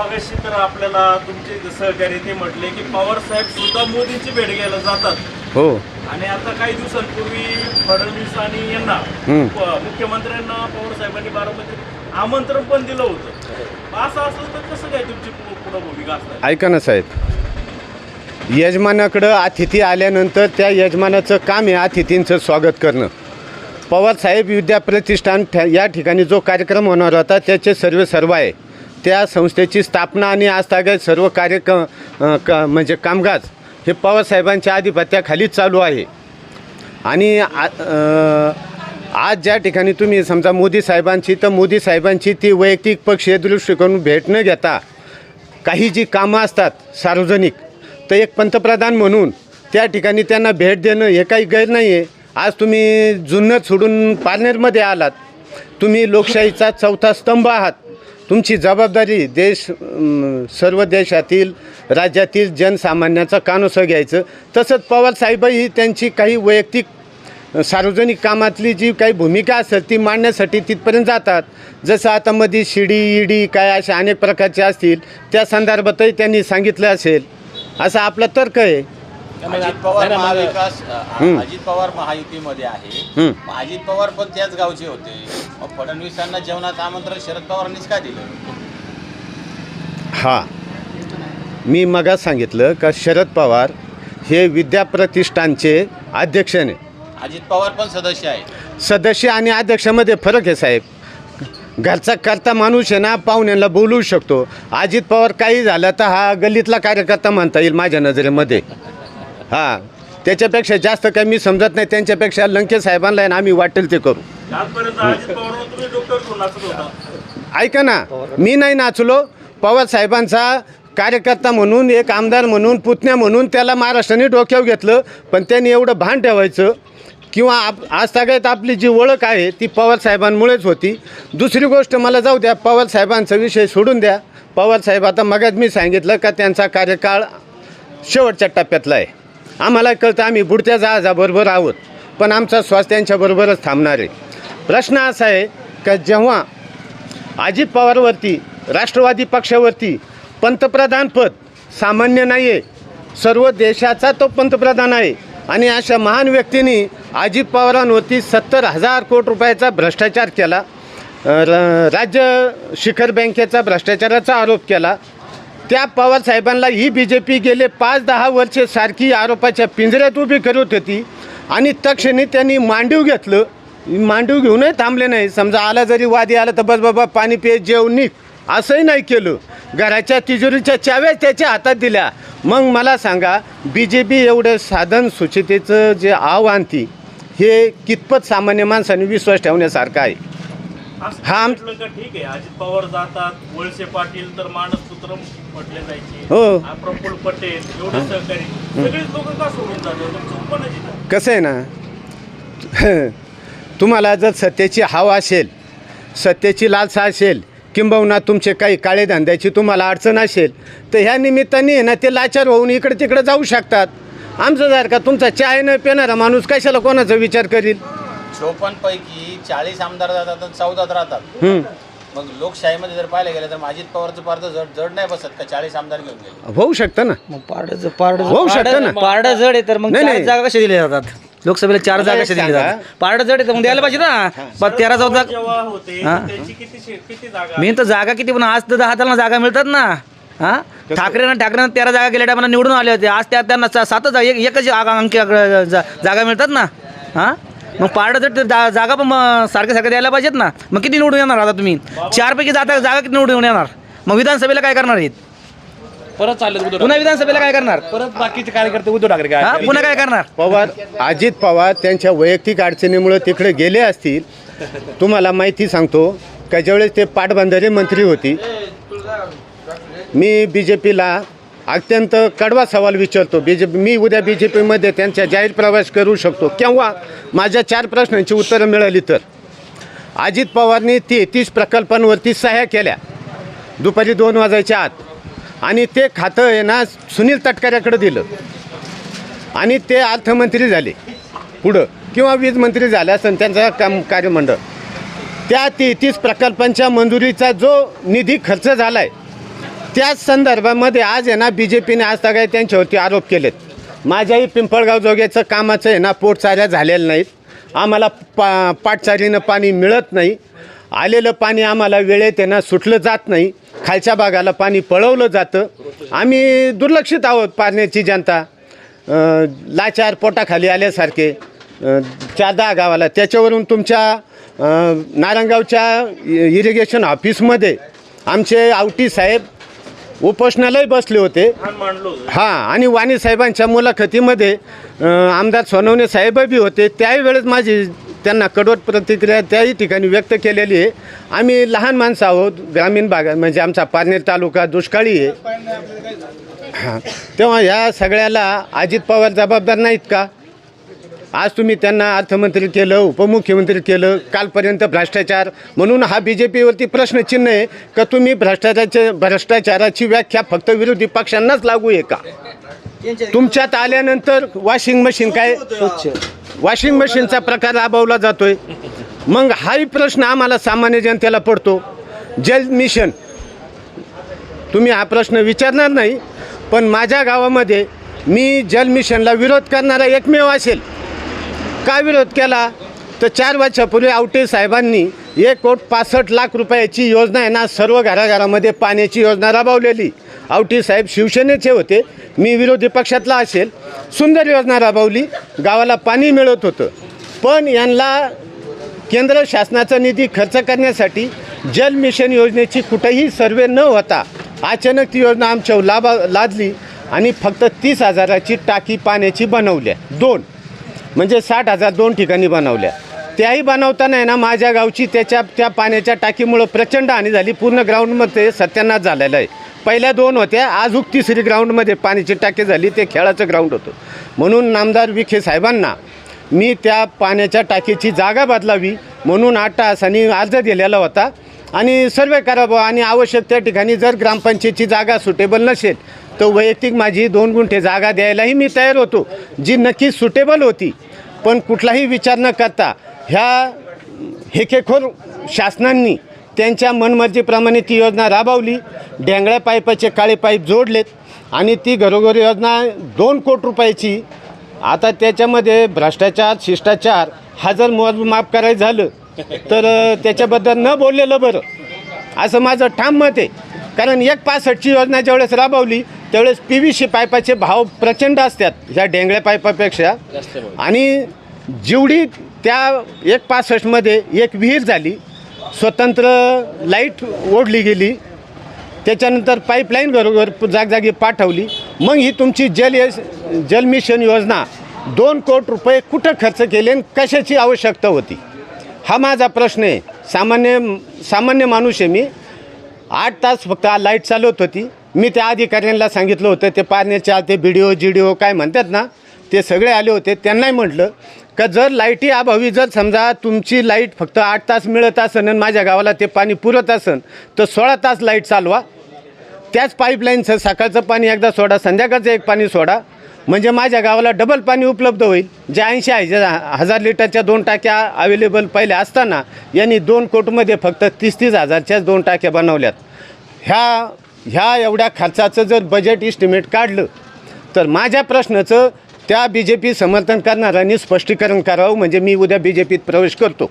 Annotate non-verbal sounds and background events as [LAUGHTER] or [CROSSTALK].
मगाशी तर आपल्याला तुमचे सहकारी ते म्हटले की पवार साहेब सुद्धा मोदींची भेट घ्यायला जातात. हो. आणि आता काही दिवसांपूर्वी फडणवीस आणि यांना. प- मुख्यमंत्र्यांना पवार साहेबांनी बारामतीत आमंत्रण पण दिलं होतं. असं असलं तर कसं काय तुमची पु- पुढं भूमिका असणार ऐका ना साहेब. यजमानाकडं अतिथी आल्यानंतर त्या यजमानाचं काम आहे अतिथींचं स्वागत करणं. पवार साहेब विद्या प्रतिष्ठान ठा- या ठिकाणी जो कार्यक्रम होणार होता त्याचे सर्व सर्व आहे. त्या संस्थेची स्थापना आणि आजतागत सर्व कार्यक्रम क क म्हणजे कामकाज हे पवार साहेबांच्या आधिपत्याखालीच चालू आहे. आणि आ- आज ज्या ठिकाणी तुम्ही समजा मोदी साहेबांची तर मोदी साहेबांची ती वैयक्तिक पक्षीय दृष्टिकोन भेट न घेता काही जी कामं असतात सार्वजनिक तर एक पंतप्रधान म्हणून त्या ठिकाणी त्यांना भेट देणं हे काही गैर नाही आहे आज तुम्ही जुन्नर सोडून पारनेरमध्ये आलात. तुम्ही लोकशाहीचा चौथा स्तंभ आहात. तुमची जबाबदारी देश सर्व देशातील राज्यातील जनसामान्याचा कानोसं घ्यायचं. तसंच पवारसाहेबही त्यांची काही वैयक्तिक सार्वजनिक कामातली जी काही भूमिका असेल ती मांडण्यासाठी तिथपर्यंत जातात. जसं आता मध्ये शिडी ईडी काय अशा अनेक प्रकारचे असतील त्या संदर्भातही त्यांनी सांगितलं असेल. असा आपला तर्क आहे. अजित पवार महाविकास. अजित पवार महायुतीमध्ये आहे. अजित पवार पण त्याच गावचे होते. मग फडणवीसांना जेवणाचं आमंत्रण शरद पवारांनीच का दिलं? हां. मी मगाच सांगितलं का शरद पवार हे विद्या प्रतिष्ठानचे अध्यक्ष अजित पवार पण सदस्य आहे सदस्य आणि अध्यक्षामध्ये फरक आहे साहेब. घरचा करता माणूस आहे ना पाहुण्यांना बोलवू शकतो. अजित पवार काही झालं तर हा गल्लीतला कार्यकर्ता म्हणता येईल माझ्या नजरेमध्ये. हां. त्याच्यापेक्षा जास्त काही मी समजत नाही. त्यांच्यापेक्षा लंके साहेबांना आहे ना आम्ही वाटेल ते करू. ऐका ना मी नाही नाचलो. पवार साहेबांचा कार्यकर्ता म्हणून एक आमदार म्हणून पुतण्या म्हणून त्याला महाराष्ट्राने डोक्यावर घेतलं. पण त्यांनी एवढं भान ठेवायचं किंवा आप आज सगळ्यात आपली जी ओळख आहे ती पवार साहेबांमुळेच होती. दुसरी गोष्ट मला जाऊ द्या पवार साहेबांचा विषय सोडून द्या. पवार साहेब आता मगात मी सांगितलं का त्यांचा कार्यकाळ शेवटच्या टप्प्यातला आहे. आम्हाला कळतं आम्ही बुडत्या जहाजाबरोबर आहोत पण आमचा श्वास त्यांच्याबरोबरच थांबणार आहे. प्रश्न असा आहे का जेव्हा अजित पवारवरती राष्ट्रवादी पक्षावरती पंतप्रधानपद सामान्य नाही आहे सर्व देशाचा तो पंतप्रधान आहे आणि अशा महान व्यक्तींनी अजित पवारांवरती सत्तर हजार कोटी रुपयाचा भ्रष्टाचार केला र- राज्य शिखर बँकेचा भ्रष्टाचाराचा आरोप केला त्या पवार साहेबांना ही बी जे पी गेले पाच दहा वर्षे सारखी आरोपाच्या पिंजऱ्यात उभी करत होती. आणि तक्षणी त्यांनी मांडीव घेतलं. मांडीव घेऊनही थांबले नाही. समजा आला जरी वादी आला तर बस बाबा पाणी पे जेवण निघ. असंही नाही केलं. घराच्या तिजोरीच्या चाव्या त्याच्या हातात दिल्या. मग मला सांगा बी जे पी एवढं साधन सुचितेचं जे आव्हान ती हे कितपत सामान्य माणसाने विश्वास ठेवण्यासारखं आहे? हा, आम- म्हटलं का ठीक आहे. अजित पवार जातात वळसे पाटील तर मानसपुत्र म्हटले जायचे. हो. हा, प्रफुल्ल पटेल एवढे सहकारी. सगळीच लोक का सोडून जातात? तुमचं पण आहे. तिथं. कसं आहे ना? [LAUGHS] तुम्हाला जर सत्याची हवा असेल सत्याची लालसा असेल किंबहुना तुमचे काही काळे धंद्याची तुम्हाला अडचण असेल तर ह्या निमित्ताने आहे ना ते लाचार होऊन इकडे तिकडे जाऊ शकतात. आमचं जर का तुमचा चाय न पिणारा माणूस कशाला कोणाचा विचार करील? चोपन्न पैकी चाळीस आमदार जातात आणि चौदात राहतात. मग लोकशाहीमध्ये जर पाहायला गेलं तर मग अजित पवारचं पार्थ जड जड नाही बसत का चाळीस आमदार घेऊन गेले? होऊ शकतं ना. मग पारड पारड होऊ शकतं ना. पारड जड आहे तर मग नाही, चार नाही. जागा कशा दिल्या जातात? लोकसभेला चार जागा कशा दिल्या. जातात? पारड जड आहे तर मग द्यायला पाहिजे ना. पण तेरा चौदा हा. त्यांची किती शे- किती जागा? मी तर जागा किती पण आज तर दहा त्यांना जागा मिळतात ना. हा? ठाकरेनं ठाकरेनं तेरा जागा गेल्या टायमाला निवडून आले होते. आज त्या त्यांना सा- सातच जागा- एक एकच आगा- अंकी जा- जागा मिळतात ना. हा? मग पारड तर जा- जागा पण मग सारख्या सारख्या द्यायला पाहिजेत ना. मग किती निवडून येणार आता तुम्ही? चारपैकी जाता जागा किती निवडून येणार? मग विधानसभेला काय करणार आहेत? परत चालले उद्धव पुन्हा विधानसभेला काय करणार. परत बाकीचे कार्यकर्ते उद्धव ठाकरे काय हा पुन्हा काय करणार? पवार अजित पवार त्यांच्या वैयक्तिक अडचणीमुळे तिकडे गेले असतील. तुम्हाला माहिती सांगतो का ज्यावेळेस ते पाटबंधारे मंत्री होती मी बी जे पीला अत्यंत कडवा सवाल विचारतो. बी जे पी मी उद्या बी जे पीमध्ये त्यांच्या जाहीर प्रवास करू शकतो. केव्हा? माझ्या चार प्रश्नांची उत्तरं मिळाली तर. अजित पवारनी तेहतीस प्रकल्पांवरती सह्या केल्या. दुपारी दोन वाजायच्या आत. आणि ते खातं आहे ना सुनील तटकऱ्याकडे दिलं. आणि ते अर्थमंत्री झाले. पुढं. किंवा वीज मंत्री झाले असं त्यांचा काम कार्यमंडळ. त्या तेहतीस प्रकल्पांच्या मंजुरीचा जो निधी खर्च झाला आहे त्याच संदर्भामध्ये आज आहे ना बी जे पीने आज काय त्यांच्यावरती आरोप केलेत. माझ्याही पिंपळगाव जोग्याचं कामाचं आहे ना पोटचाऱ्या झालेल्या नाहीत. आम्हाला पा पाटचारीनं पाणी मिळत नाही. आलेलं पाणी आम्हाला वेळेत आहे ना सुटलं जात नाही. खालच्या भागाला पाणी पळवलं जातं. आम्ही दुर्लक्षित आहोत पाण्याची जनता. लाचार पोटाखाली आल्यासारखे चार दहा गावाला. त्याच्यावरून तुमच्या अं, नारायणगावच्या इरिगेशन ऑफिसमध्ये आमचे आवटी साहेब उपोषणालाही बसले होते. हां आणि वाणी साहेबांच्या मुलाखतीमध्ये आमदार सोनवणे साहेब बी होते. त्याही वेळेस माझी त्यांना कडवट प्रतिक्रिया त्याही ठिकाणी व्यक्त केलेली आहे. आम्ही लहान माणसं आहोत ग्रामीण भागात म्हणजे आमचा पारनेर तालुका दुष्काळी आहे. हां तेव्हा ह्या सगळ्याला अजित पवार जबाबदार नाहीत का? आज तुम्ही त्यांना अर्थमंत्री केलं उपमुख्यमंत्री केलं कालपर्यंत भ्रष्टाचार. म्हणून हा बी जे पीवरती प्रश्नचिन्ह आहे का तुम्ही भ्रष्टाचाराच्या भ्रष्टाचाराची व्याख्या फक्त विरोधी पक्षांनाच लागू आहे का? तुमच्यात आल्यानंतर वॉशिंग मशीन काय वॉशिंग मशीनचा प्रकार राबवला जातोय. मग हाही प्रश्न आम्हाला सामान्य जनतेला पडतो. जल मिशन. तुम्ही हा प्रश्न विचारणार नाही पण माझ्या गावामध्ये मी जल मिशनला विरोध करणारा एकमेव असेल. का विरोध केला? तर चार वर्षापूर्वी आवटे साहेबांनी एक कोट पासष्ट लाख रुपयाची योजना आहे ना सर्व घराघरामध्ये पाण्याची योजना राबवलेली. आवटी साहेब शिवसेनेचे होते मी विरोधी पक्षातला असेल. सुंदर योजना राबवली गावाला पाणी मिळत होतं. पण यांना केंद्र शासनाचा निधी खर्च करण्यासाठी जल मिशन योजनेची कुठेही सर्वे न होता अचानक ती योजना आमच्या लाभा लादली आणि फक्त तीस हजाराची टाकी पाण्याची बनवल्या. दोन. म्हणजे साठ हजार दोन ठिकाणी बनवल्या. त्याही बनवताना आहे ना माझ्या गावची त्याच्या त्या पाण्याच्या टाकीमुळं प्रचंड हानी झाली. पूर्ण ग्राउंडमध्ये सत्यानाश झालेला आहे. पहिल्या दोन होत्या आज उक तिसरी ग्राउंडमध्ये पाण्याची टाकी झाली. ते खेळाचं ग्राउंड होतं. म्हणून नामदार विखे साहेबांना मी त्या पाण्याच्या टाकीची जागा बदलावी म्हणून आठ तासांनी अर्ज दिलेला होता. आणि सर्वे करावं आणि आवश्यक त्या ठिकाणी जर ग्रामपंचायतीची जागा सुटेबल नसेल तर वैयक्तिक माझी दोन गुंठे जागा द्यायलाही मी तयार होतो जी नक्कीच सुटेबल होती. पण कुठलाही विचार न करता ह्या हेकेखोर शासनांनी त्यांच्या मनमर्जीप्रमाणे ती योजना राबवली. ढेंगळ्या पाईपाचे काळे पाईप जोडलेत आणि ती घरोघरी योजना दोन कोटी रुपयाची. आता त्याच्यामध्ये भ्रष्टाचार शिष्टाचार हा जर माफ करायचं झालं तर त्याच्याबद्दल न बोललेलं बरं. असं माझं ठाम मत आहे. कारण एक पासष्टची योजना ज्यावेळेस राबवली त्यावेळेस पी व्ही सी पाईपाचे भाव प्रचंड असतात ह्या ढेंगळ्या पाईपापेक्षा आणि जेवढी त्या एक पासष्टमध्ये एक विहीर झाली स्वतंत्र लाइट ओढली गेली त्याच्यानंतर पाईपलाईन घरोघर जागजागी पाठवली मग ही तुमची जल जल मिशन योजना दोन कोटी रुपये कुठं खर्च केले आणि कशाची आवश्यकता होती? हा माझा प्रश्न आहे. सामान्य सामान्य माणूस आहे मी. आठ तास फक्त लाइट चालवत होती. मी त्या अधिकाऱ्यांना सांगितलं होतं ते पाण्याच्या ते बी D O G D O काय म्हणतात ना ते सगळे आले होते. त्यांनाही म्हटलं का जर लाईटी अभावी जर समजा तुमची लाइट फक्त आठ तास मिळत असेल आणि माझ्या गावाला ते पाणी पुरत असेल तर सोळा तास लाइट चालवा. त्याच पाईपलाईनचं सकाळचं पाणी एकदा सोडा संध्याकाळचं एक पाणी सोडा. म्हणजे माझ्या गावाला डबल पाणी उपलब्ध होईल. जे ऐंशी हजार हजार लिटरच्या दोन टाक्या अवेलेबल पहिल्या असताना यांनी दोन कोटमध्ये फक्त तीस तीस हजारच्याच दोन टाक्या बनवल्यात. ह्या ह्या एवढ्या खर्चाचं जर बजेट इस्टिमेट काढलं तर माझ्या प्रश्नाचं त्या बी जे पी समर्थन करणाऱ्यांनी स्पष्टीकरण करावं म्हणजे मी उद्या बी जे पीत प्रवेश करतो.